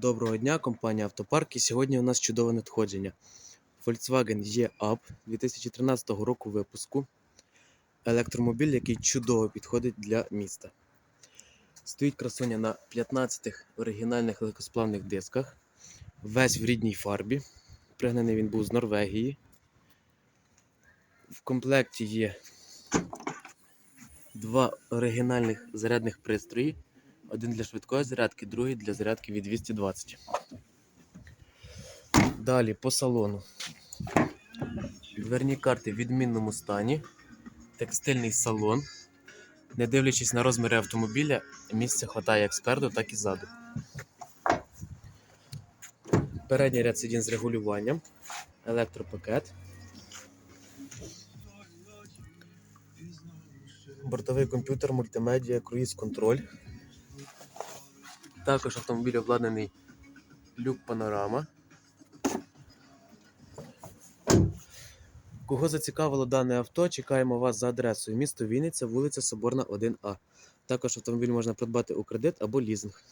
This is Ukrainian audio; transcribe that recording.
Доброго дня, компанія Автопарк. І сьогодні у нас чудове надходження. Volkswagen E-Up 2013 року випуску. Електромобіль, який чудово підходить для міста. Стоїть красуня на 15 оригінальних легкосплавних дисках. Весь в рідній фарбі. Пригнаний він був з Норвегії. В комплекті є два оригінальних зарядних пристрої. Один для швидкої зарядки, другий для зарядки від 220. Далі по салону. Дверні карти в відмінному стані. Текстильний салон. Не дивлячись на розміри автомобіля, місця хватає як спереду, так і ззаду. Передній ряд сидінь з регулюванням. Електропакет. Бортовий комп'ютер, мультимедіа, круїз контроль. Також автомобіль обладнаний люк панорама. Кого зацікавило дане авто, чекаємо вас за адресою місто Вінниця, вулиця Соборна, 1А. Також автомобіль можна придбати у кредит або лізинг.